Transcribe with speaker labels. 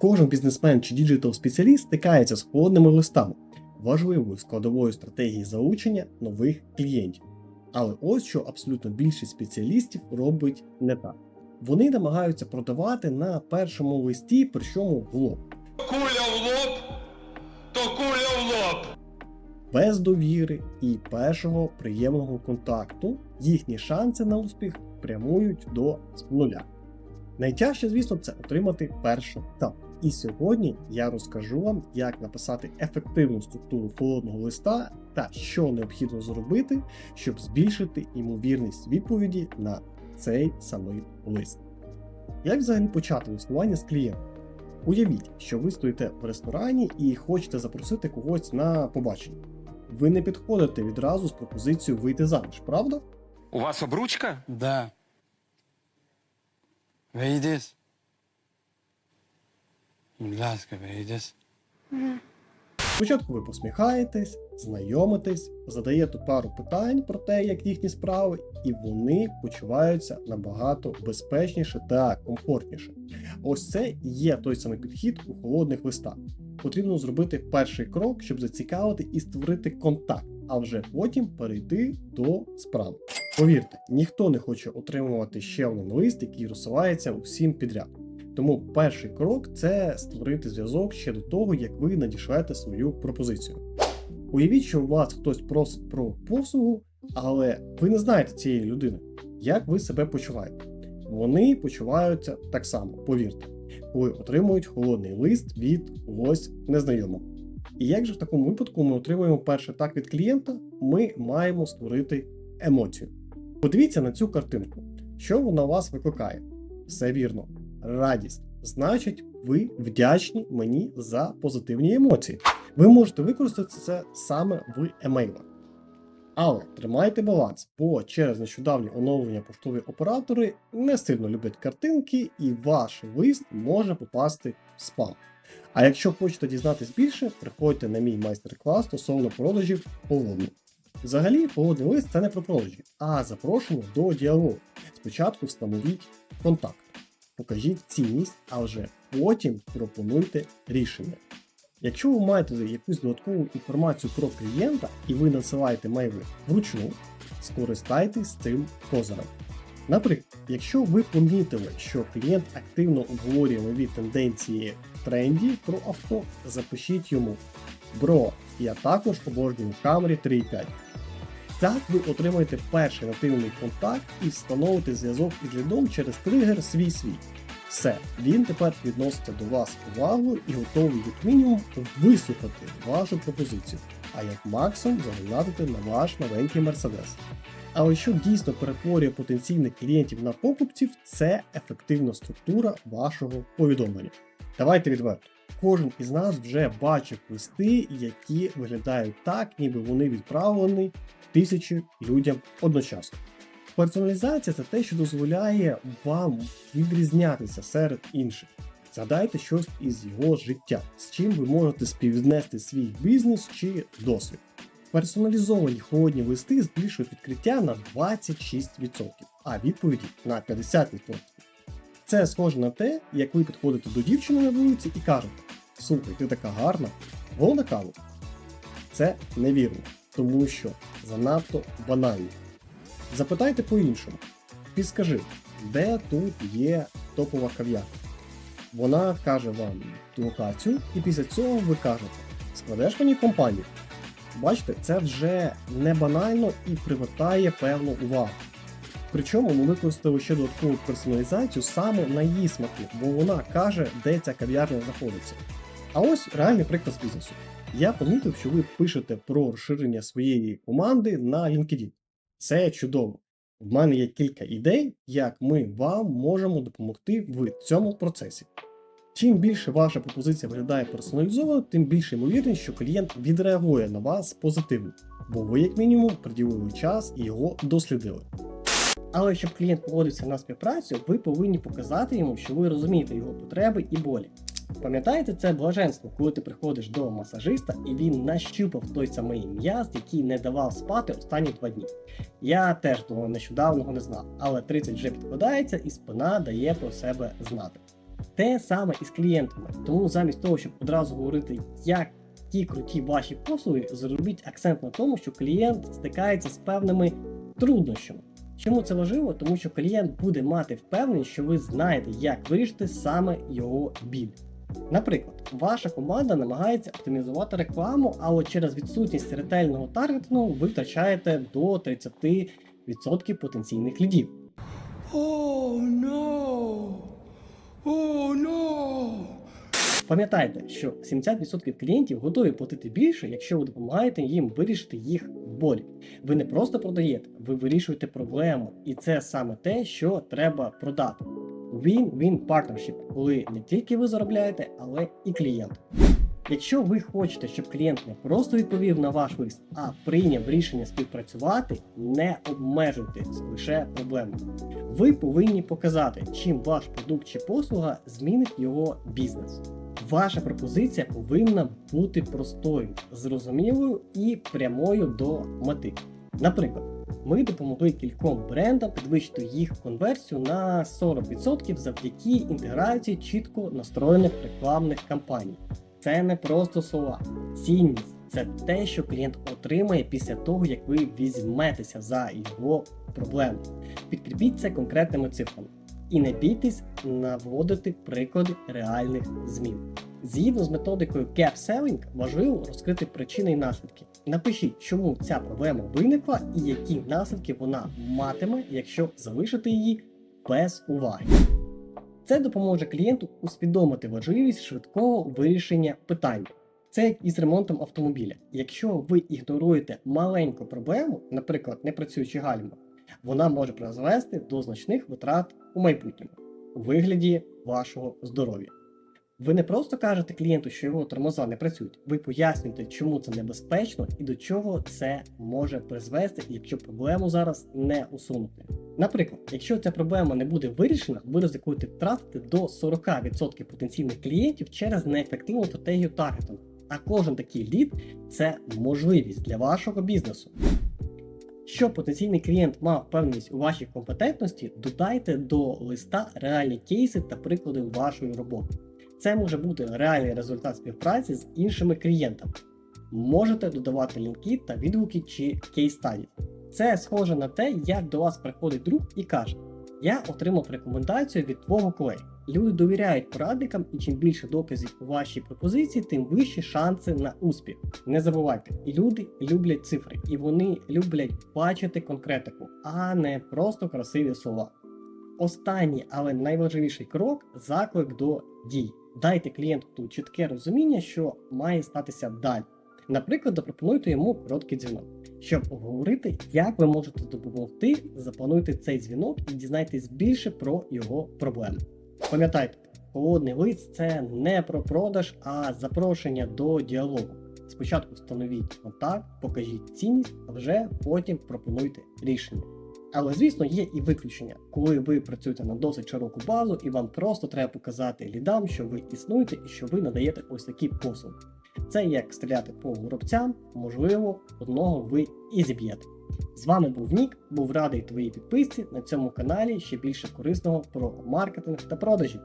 Speaker 1: Кожен бізнесмен чи діджитал-спеціаліст стикається з холодними листами, важливою складовою стратегії залучення нових клієнтів. Але ось що абсолютно більшість спеціалістів робить не так. Вони намагаються продавати на першому листі, причому в лоб.
Speaker 2: Куля в лоб, то куля в лоб.
Speaker 1: без довіри і першого приємного контакту їхні шанси на успіх прямують до нуля. Найтяжче, звісно, це отримати першу тап. І сьогодні я розкажу вам, як написати ефективну структуру холодного листа та що необхідно зробити, щоб збільшити ймовірність відповіді на цей самий лист. Як взагалі почати листування з клієнтом? Уявіть, що ви стоїте в ресторані і хочете запросити когось на побачення. Ви не підходите відразу з пропозицією вийти заміж, правда?
Speaker 2: У вас обручка?
Speaker 3: Да. Вийдеш? Будь ласка, вийдеш.
Speaker 1: Спочатку ви посміхаєтесь, знайомитесь, задаєте пару питань про те, як їхні справи, і вони почуваються набагато безпечніше та комфортніше. Ось це є той самий підхід у холодних листах. Потрібно зробити перший крок, щоб зацікавити і створити контакт, а вже потім перейти до справи. Повірте, ніхто не хоче отримувати ще один лист, який розсилається усім підряд. Тому перший крок це створити зв'язок ще до того, як ви надішлете свою пропозицію. Уявіть, що у вас хтось просить про послугу, але ви не знаєте цієї людини. Як ви себе почуваєте? Вони почуваються так само, повірте, коли отримують холодний лист від когось незнайомого. І як же в такому випадку ми отримуємо перший так від клієнта, ми маємо створити емоцію. Подивіться на цю картинку. Що вона у вас викликає? Все вірно, радість. Значить, ви вдячні мені за позитивні емоції. Ви можете використати це саме в емейлах. Але тримайте баланс, бо через нещодавні оновлення поштові оператори не сильно люблять картинки, і ваш лист може попасти в спам. А якщо хочете дізнатись більше, приходьте на мій майстер-клас стосовно продажів холодних. Взагалі, холодний лист це не про продажі, а запрошення до діалогу. Спочатку встановіть контакт, покажіть цінність, а вже потім пропонуйте рішення. Якщо ви маєте якусь додаткову інформацію про клієнта і ви надсилаєте мейли вручну, скористайтесь цим козирем. Наприклад, якщо ви помітили, що клієнт активно обговорює нові тенденції в тренді про авто, запишіть йому Бро, я також обожнюю Camry 3.5. Так ви отримаєте перший нативний контакт і встановите зв'язок із лідом через тригер свій свій. Все, він тепер відноситься до вас повагою і готовий як мінімум вислухати вашу пропозицію, а як максимум загнати на ваш новенький мерседес. Але що дійсно перетворює потенційних клієнтів на покупців, це ефективна структура вашого повідомлення. Давайте відверто. Кожен із нас вже бачив листи, які виглядають так, ніби вони відправлені тисячі людям одночасно. Персоналізація це те, що дозволяє вам відрізнятися серед інших. Згадайте щось із його життя, з чим ви можете співвіднести свій бізнес чи досвід. Персоналізовані холодні листи збільшують відкриття на 26%, а відповіді на 50%. Це схоже на те, як ви підходите до дівчини на вулиці і кажете: Слухай, ти така гарна, гол на каву. Це невірно, тому що занадто банально. Запитайте по-іншому. Підскажи, де тут є топова кав'ярня? Вона каже вам локацію, і після цього ви кажете: складеш мені компанію. Бачите, це вже не банально і привертає певну увагу. Причому ми використали ще додаткову персоналізацію саме на її смаки, бо вона каже, де ця кав'ярня знаходиться. А ось реальний приклад з бізнесу. Я помітив, що ви пишете про розширення своєї команди на LinkedIn. Це чудово. В мене є кілька ідей, як ми вам можемо допомогти в цьому процесі. Чим більше ваша пропозиція виглядає персоналізовано, тим більше ймовірність, що клієнт відреагує на вас позитивно, бо ви, як мінімум, приділили час і його дослідили. Але щоб клієнт погодився на співпрацю, ви повинні показати йому, що ви розумієте його потреби і болі. Пам'ятаєте це блаженство, коли ти приходиш до масажиста і він нащупав той самий м'яз, який не давав спати останні два дні. Я теж того нещодавно не знав, але 30 вже підкладається і спина дає про себе знати. Те саме і з клієнтами. Тому замість того, щоб одразу говорити, як ті круті ваші послуги, зробіть акцент на тому, що клієнт стикається з певними труднощами. Чому це важливо? Тому що клієнт буде мати впевненість, що ви знаєте, як вирішити саме його біль. Наприклад, ваша команда намагається оптимізувати рекламу, але через відсутність ретельного таргетингу ви втрачаєте до 30% потенційних лідів.
Speaker 2: Oh no! Oh no!
Speaker 1: Пам'ятайте, що 70% клієнтів готові платити більше, якщо ви допомагаєте їм вирішити їх болі. Ви не просто продаєте, ви вирішуєте проблему, і це саме те, що треба продати. Win-win partnership, коли не тільки ви заробляєте, але і клієнт. Якщо ви хочете, щоб клієнт не просто відповів на ваш лист, а прийняв рішення співпрацювати, не обмежуйтесь лише проблемою. Ви повинні показати, чим ваш продукт чи послуга змінить його бізнес. Ваша пропозиція повинна бути простою, зрозумілою і прямою до мети. Наприклад, ми допомогли кільком брендам підвищити їх конверсію на 40% завдяки інтеграції чітко настроєних рекламних кампаній. Це не просто слова, цінність це те, що клієнт отримає після того, як ви візьметеся за його проблему. Підкріпіть це конкретними цифрами. І не бійтесь наводити приклади реальних змін. Згідно з методикою Gap Selling, важливо розкрити причини і наслідки. Напишіть, чому ця проблема виникла і які наслідки вона матиме, якщо залишити її без уваги. Це допоможе клієнту усвідомити важливість швидкого вирішення питань. Це як із ремонтом автомобіля. Якщо ви ігноруєте маленьку проблему, наприклад, не працюючи гальма, вона може призвести до значних витрат у майбутньому у вигляді вашого здоров'я. Ви не просто кажете клієнту, що його тормоза не працюють, ви пояснюєте, чому це небезпечно і до чого це може призвести, якщо проблему зараз не усунути. Наприклад, якщо ця проблема не буде вирішена, ви ризикуєте втратити до 40% потенційних клієнтів через неефективну стратегію таргетингу. А кожен такий лід це можливість для вашого бізнесу. Щоб потенційний клієнт мав впевненість у вашій компетентності, додайте до листа реальні кейси та приклади вашої роботи. Це може бути реальний результат співпраці з іншими клієнтами. Можете додавати лінки та відгуки чи кейс-стаді. Це схоже на те, як до вас приходить друг і каже: Я отримав рекомендацію від твого колеги. Люди довіряють порадникам, і чим більше доказів у вашій пропозиції, тим вищі шанси на успіх. Не забувайте, люди люблять цифри, і вони люблять бачити конкретику, а не просто красиві слова. Останній, але найважливіший крок заклик до дій. Дайте клієнту чітке розуміння, що має статися далі. Наприклад, запропонуйте йому короткий дзвінок. Щоб обговорити, як ви можете допомогти, заплануйте цей дзвінок і дізнайтесь більше про його проблеми. Пам'ятайте, холодний лист це не про продаж, а запрошення до діалогу. Спочатку встановіть контакт, покажіть цінність, а вже потім пропонуйте рішення. Але звісно, є і виключення, коли ви працюєте на досить широку базу, і вам просто треба показати лідам, що ви існуєте і що ви надаєте ось такі послуги. Це як стріляти по горобцям, можливо, одного ви і зіб'єте. З вами був Нік, був радий твоїй підписці на цьому каналі ще більше корисного про маркетинг та продажі.